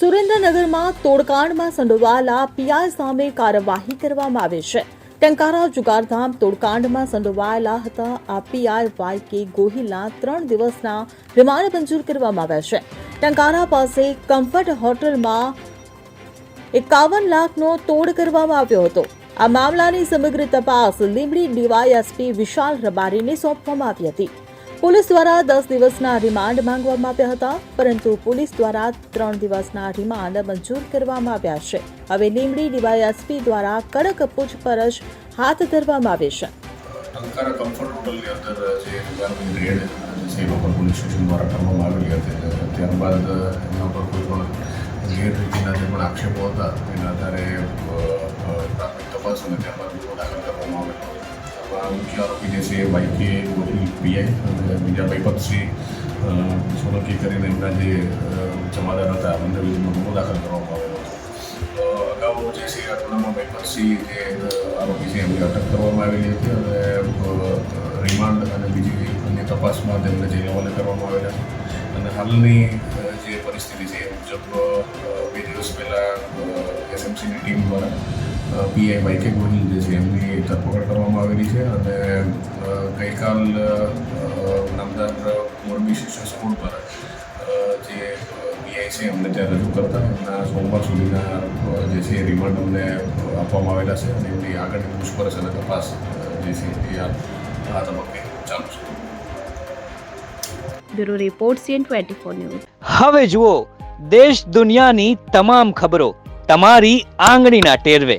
સુરેન્દ્રનગરમાં તોડકાંડમાં સંડોવાયેલા પીઆઈ સામે કાર્યવાહી કરવામાં આવી છે. ટંકારા જુગારધામ તોડકાંડમાં સંડોવાયેલા હતા. આ પીઆઈ વાય કે ગોહિલના ત્રણ દિવસના રિમાન્ડ મંજૂર કરવામાં આવ્યા છે. ટંકારા પાસે કમ્ફર્ટ હોટલમાં એકાવન લાખનો તોડ કરવામાં આવ્યો હતો. આ મામલાની સમગ્ર તપાસ લીંબડી ડીવાયએસપી વિશાલ રબારીને સોંપવામાં આવી હતી. પોલીસ દ્વારા દસ દિવસના રિમાન્ડ માંગવામાં આવ્યા હતા, પરંતુ પોલીસ દ્વારા ત્રણ દિવસના રિમાન્ડ મંજૂર કરવામાં આવ્યા છે. હવે લીમડી ડીવાયએસપી દ્વારા કડક પૂછપરછ હાથ ધરવામાં આવી છે. ગેરરીતિના જે પણ આક્ષેપો હતા, એના આધારે તપાસ અને ત્યારબાદ ગુનો દાખલ મુખ્ય આરોપી જે છે વાયકે ગોહિલ પીઆઈ અને બીજા ભાઈપતસિંહ સોલંકી કરીને એમના જે જમાદાર હતા એમના વિરુદ્ધમાં ગુનો દાખલ કરવામાં આવેલો હતો. અગાઉ જે છે ગુનામાં ભાઈપતસિંહ જે આરોપી છે, એમની અટક કરવામાં આવેલી હતી, અને રિમાન્ડ અને બીજી અન્ય તપાસમાં તેમને જેલ હવાલે કરવામાં આવેલા છે. અને હાલની જે પરિસ્થિતિ છે, એ મુજબ બે દિવસ પહેલાં એસએમસીની ટીમ દ્વારા પીઆઈ વાયકે ગોહિલ જે છે. એમની આવેલી છે અને ગઈકાલ નામદાર મોરબી શિક્ષણ સ્કૂલ પર જે પીઆઈ છે એમને ત્યાં રજૂ કરતા એમના સોમવાર સુધીના જે છે રિમાન્ડ અમને આપવામાં આવેલા છે અને એમની આગળની પૂછપરછ અને તપાસ જે છે એ આ તબક્કે ચાલુ છે. Bureau report CN twenty four news. હવે જુઓ દેશ દુનિયાની તમામ ખબરો તમારી આંગળીના ટેરવે.